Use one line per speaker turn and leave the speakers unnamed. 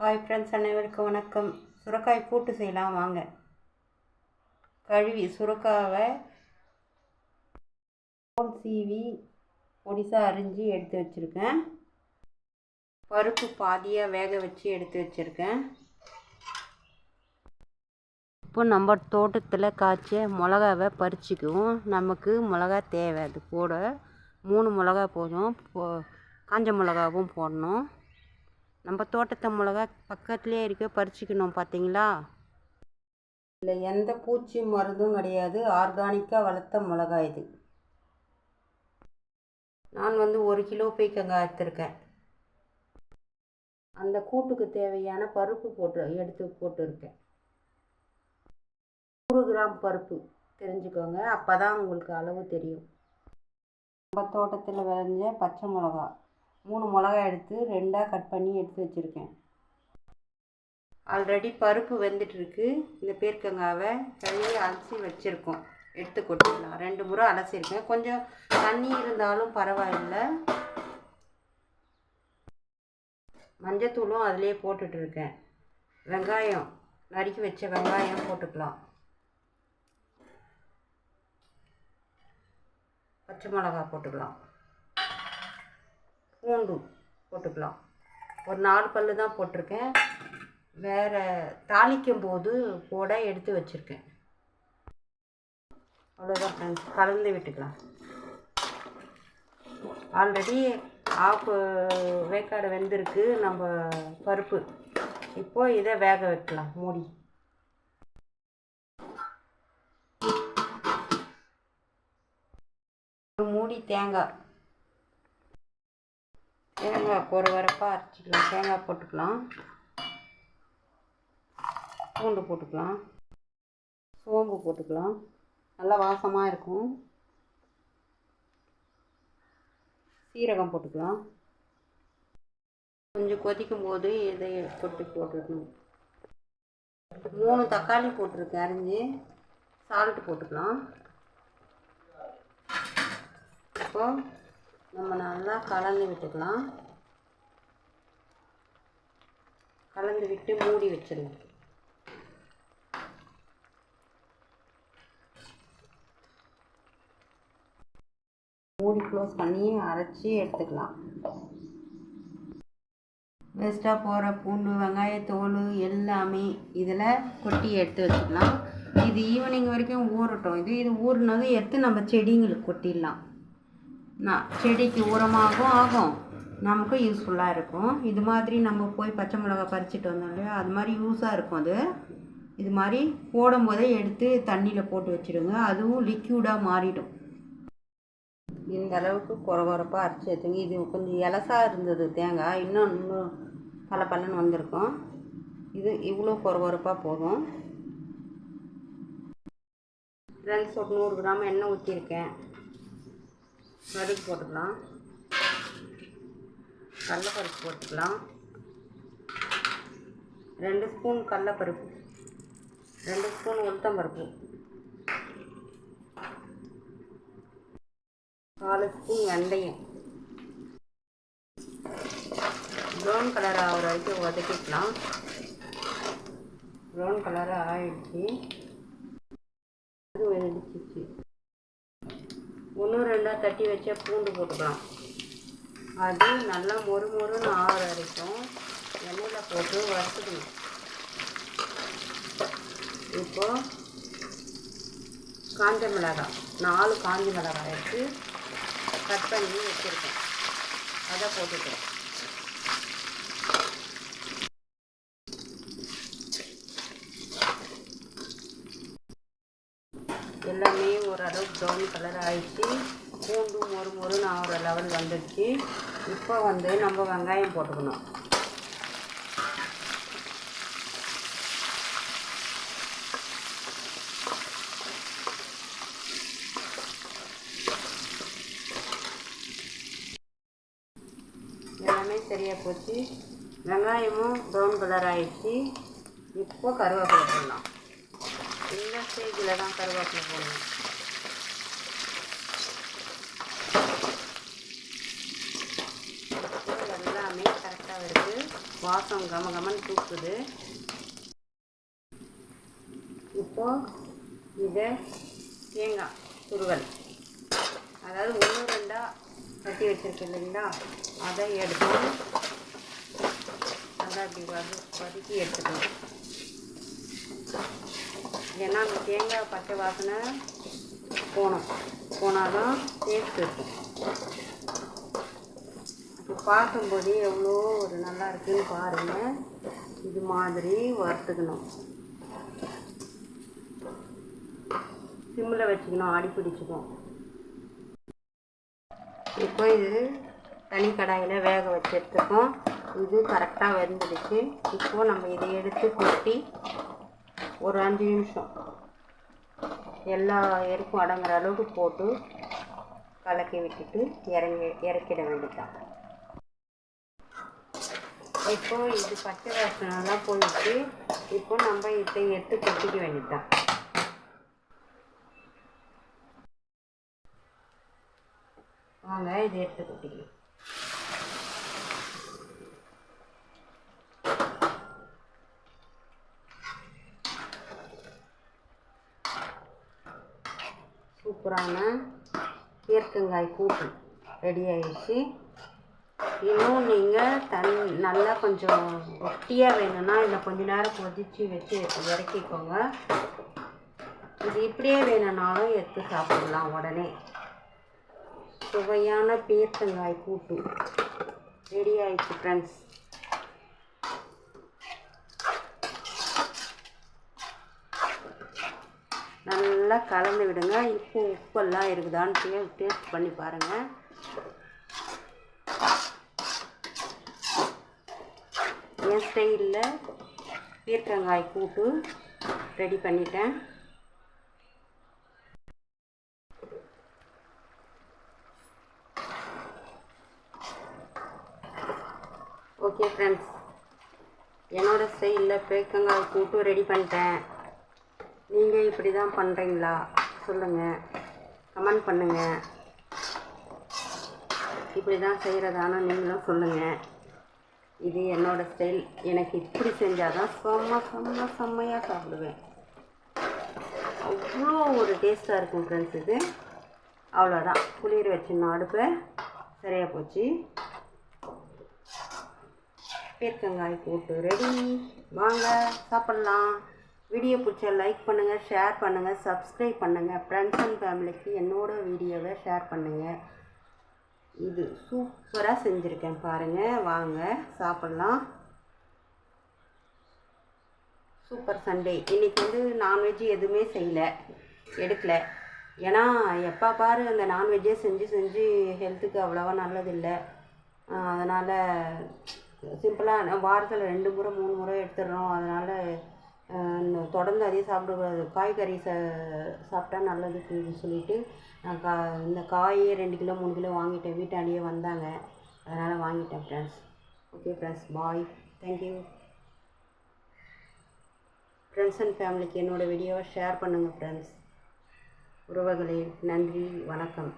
Hi friends அனைவருக்கும் வணக்கம். சுரக்காய் கூட்டு செய்யலாம் வாங்க. கழுவி சுரக்காவை தோல் சீவி பொடிசாக அரிஞ்சு எடுத்து வச்சுருக்கேன். பருப்பு பாதியாக வேக வச்சு எடுத்து வச்சுருக்கேன். இப்போ நம்ம தோட்டத்தில் காய்ச்ச மிளகாவை பறிச்சிக்குவோம். நமக்கு மிளகா தேவை அது கூட. மூணு மிளகா போதும். போ காஞ்ச மிளகாவும் போடணும். நம்ம தோட்டத்து மிளகா பக்கத்துலேயே இருக்க பறிச்சுக்கணும் பார்த்தீங்களா இல்லை எந்த பூச்சி மருந்தும் கிடையாது. ஆர்கானிக்காக வளர்த்த மிளகா இது. நான் வந்து ஒரு கிலோ பீக்கங்காய் எடுத்திருக்கேன். அந்த கூட்டுக்கு தேவையான பருப்பு போட்டு எடுத்து போட்டுருக்கேன். நூறு கிராம் பருப்பு தெரிஞ்சுக்கோங்க. அப்போ தான் உங்களுக்கு அளவு தெரியும். நம்ம தோட்டத்தில் விளைஞ்ச பச்சை மிளகா. மூணு மிளகா எடுத்து ரெண்டாக கட் பண்ணி எடுத்து வச்சுருக்கேன். ஆல்ரெடி பருப்பு வெந்துட்டுருக்கு. இந்த பீர்க்கங்காவை கழுவி அலசி வச்சுருக்கோம். எடுத்து கொட்டிடலாம். ரெண்டு முறை அலசியிருக்கேன். கொஞ்சம் தண்ணி இருந்தாலும் பரவாயில்லை. மஞ்சத்தூளும் அதிலே போட்டுட்ருக்கேன் வெங்காயம் நறுக்கி வச்ச வெங்காயம் போட்டுக்கலாம். பச்சை மிளகா போட்டுக்கலாம். பூண்டு போட்டுக்கலாம். ஒரு நாலு பல்லு தான் போட்டிருக்கேன். வேறு தாளிக்கும் போது கூட எடுத்து வச்சுருக்கேன். அவ்வளோதான் ஃப்ரெண்ட்ஸ் கலந்து விட்டுக்கலாம். ஆல்ரெடி ஆஃப் வேக்காடு வெந்திருக்கு. நம்ம பருப்பு. இப்போது இதை வேக வைக்கலாம். மூடி. மூடி தேங்காய். தேங்காய் குறை வரப்பாக அரைச்சிக்கலாம். தேங்காய் போட்டுக்கலாம். பூண்டு போட்டுக்கலாம். சோம்பு போட்டுக்கலாம். நல்லா வாசமாக இருக்கும். சீரகம் போட்டுக்கலாம். கொஞ்சம் கொதிக்கும் போது இதை தொட்டு போட்டுக்கணும் மூணு தக்காளி போட்டிருக்கேன். அரிஞ்சு சால்ட்டு போட்டுக்கலாம். இப்போ நம்ம நல்லா கலந்து விட்டுக்கலாம். கலந்து விட்டு மூடி வச்சிடலாம். மூடி க்ளோஸ் பண்ணி அரைச்சி எடுத்துக்கலாம். வேஸ்ட்டாக போகிற பூண்டு வெங்காயத்தோல் எல்லாமே இதில் கொட்டி எடுத்து வச்சுக்கலாம் இது ஈவினிங் வரைக்கும் ஊறட்டும். இது இது ஊறினதும் எடுத்து நம்ம செடிங்களுக்கு கொட்டிடலாம். நான் செடிக்கு உரமாகவும் ஆகும். நமக்கும் யூஸ்ஃபுல்லாக இருக்கும். இது மாதிரி நம்ம போய் பச்சை மிளகா பறிச்சுட்டு வந்தோம் இல்லையா? அது மாதிரி யூஸாக இருக்கும் அது. இது மாதிரி போடும்போதே எடுத்து தண்ணியில் போட்டு வச்சுடுங்க. அதுவும் லிக்யூடாக மாறிடும். இந்த அளவுக்கு குறகுறப்பாக அரைச்சி எடுத்துங்க. இது கொஞ்சம் இலசாக இருந்தது தேங்காய். இன்னும் இன்னும் பல பலன்னு வந்திருக்கும். இது இவ்வளோ குறகுறப்பாக போதும். ஃப்ரெண்ட்ஸ் ஒரு நூறு கிராம் எண்ணெய் ஊற்றிருக்கேன் கடுகு போட்டுக்கலாம். கடலப்பருப்பு போட்டுக்கலாம். ரெண்டு ஸ்பூன் கடலப்பருப்பு. ரெண்டு ஸ்பூன் உளுத்தம்பருப்பு நாலு ஸ்பூன் வெந்தயம். ப்ரௌன் கலர் ஆகிற வரைக்கும் வதக்கிக்கலாம். ப்ரௌன் கலராக ஆயிடுச்சு. அது வெடிச்சிச்சு ஒன்று ரெண்டாக தட்டி வச்ச பூண்டு போட்டுக்கலாம். அது நல்லா மொறு மொறுன்னு ஆகிற வரைக்கும் எண்ணெயில் போட்டு வறுத்துக்கணும். இப்போது காஞ்ச மிளகாய் நாலு காஞ்ச மிளகாய் எடுத்து கட் பண்ணி வச்சுருக்கேன். அதை போட்டுக்கிறேன் எல்லாமே ஓரளவு ப்ரௌன் கலர் ஆயிடுச்சு. பூண்டு மொறு நான் ஒரு லெவல் வந்துடுச்சு. இப்போ வந்து நம்ம வெங்காயம் போட்டுக்கணும். எல்லாமே சரியாக போச்சு. வெங்காயமும் ப்ரௌன் கலர் ஆயிடுச்சு. இப்போ கருவேப்பிலை போடலாம். இந்த ஸ்டேஜில் தான் கருவேப்பிலை போடணும். எல்லாமே கரெக்டாக இருக்குது வாசம் கம கமன்னு தூக்குது. இப்போ இதை தேங்காய் துருவல். அதாவது ஒன்று ரெண்டாக கட்டி வச்சுருக்கு இல்லைங்களா? அதை எடுத்து நல்லா இப்படி வதக்கி எடுத்துக்கணும். ஏன்னா அந்த தேங்காய் பச்சை வாசனை போகணும். போனால் தான் டேஸ்ட் இருக்கும். இப்போ பார்க்கும்போது எவ்வளோ ஒரு நல்லா இருக்குன்னு பாருங்கள் இது மாதிரி வறுத்துக்கணும். சிம்மில் வச்சுக்கணும் அடி பிடிச்சிக்கும். இப்போ இது தனி கடாயில் வேக வச்சு எடுத்துக்கோம் இது கரெக்டாக வெந்துடுச்சு இப்போது நம்ம இதை எடுத்து கொட்டி ஒரு அஞ்சு நிமிஷம். எல்லா எருக்கும் அடங்குற அளவுக்கு போட்டு கலக்கி விட்டுட்டு இறங்கி இறக்கிட வேண்டியதான் இப்போ இது பச்சை வாசனெல்லாம் போயிட்டு இப்போ நம்ம இதை எடுத்து கொட்டிக்க வேண்டியதுதான். வாங்க இதை எடுத்து கொட்டிக்கலாம். சூப்பரான பீர்க்கங்காய் கூட்டு ரெடி ஆயிடுச்சு. இன்னும் நீங்கள் தன் நல்லா கொஞ்சம் ஒட்டியாக வேணும்னா இல்லை கொஞ்ச நேரம் கொதித்து வச்சு இறக்கிக்கோங்க. இது இப்படியே வேணும்னாலும் எடுத்து சாப்பிடலாம் உடனே. சுவையான பீர்க்கங்காய் கூட்டு ரெடி ஆயிடுச்சு ஃப்ரெண்ட்ஸ் நல்லா கலந்து விடுங்க. இப்போ உப்பெல்லாம் இருக்குதான்னு டே டேஸ்ட் பண்ணி பாருங்கள் என் ஸ்டைலில் பீர்க்கங்காய் கூட்டு ரெடி பண்ணிட்டேன். ஓகே ஃப்ரெண்ட்ஸ் என்னோடய ஸ்டைலில் பீர்க்கங்காய் கூட்டு ரெடி பண்ணிட்டேன். நீங்கள் இப்படி தான் பண்ணுறீங்களா சொல்லுங்கள் கமெண்ட் பண்ணுங்கள் இப்படி தான் செய்கிறதான நீங்களும் சொல்லுங்கள் இது என்னோடய ஸ்டைல். எனக்கு இப்படி செஞ்சால் தான் செம்ம செம்ம செம்மையாக சாப்பிடுவேன். அவ்வளோ ஒரு டேஸ்ட்டாக இருக்கும் ஃப்ரெண்ட்ஸ் இது. அவ்வளோதான் குளிர் வச்சிடணும் அடுப்பை சரியாக போச்சு. பீர்க்கங்காய் போட்டு ரெடி வாங்க சாப்பிட்லாம். வீடியோ பிடிச்சா லைக் பண்ணுங்கள் ஷேர் பண்ணுங்கள் சப்ஸ்கிரைப் பண்ணுங்கள் ஃப்ரெண்ட்ஸ் அண்ட் ஃபேமிலிக்கு என்னோடய வீடியோவை ஷேர் பண்ணுங்கள் இது சூப்பராக செஞ்சுருக்கேன் பாருங்கள் வாங்க சாப்பிட்லாம். Super Sunday. இன்றைக்கி வந்து நான்வெஜ் எதுவுமே செய்யலை எடுக்கலை. ஏன்னா எப்போ பாரு அந்த நான்வெஜ்ஜே செஞ்சு செஞ்சு ஹெல்த்துக்கு அவ்வளோவா நல்லதில்லை. அதனால் சிம்பிளாக வாரத்தில் ரெண்டு முறை மூணு முறை எடுத்துடுறோம். அதனால் தொடர்ந்து அதே சாப்பிடக்கூடாது காய்கறி ச சாப்பிட்டா நல்லதுக்குன்னு சொல்லிட்டு நான் கா இந்த காயே ரெண்டு கிலோ மூணு கிலோ வாங்கிட்டேன். வீட்டாண்டியே வந்தாங்க. அதனால் வாங்கிட்டேன் friends okay friends bye thank you friends and ஃபேமிலிக்கு என்னோடய வீடியோவை ஷேர் பண்ணுங்கள் ஃப்ரெண்ட்ஸ் உறவுகளே நன்றி வணக்கம்.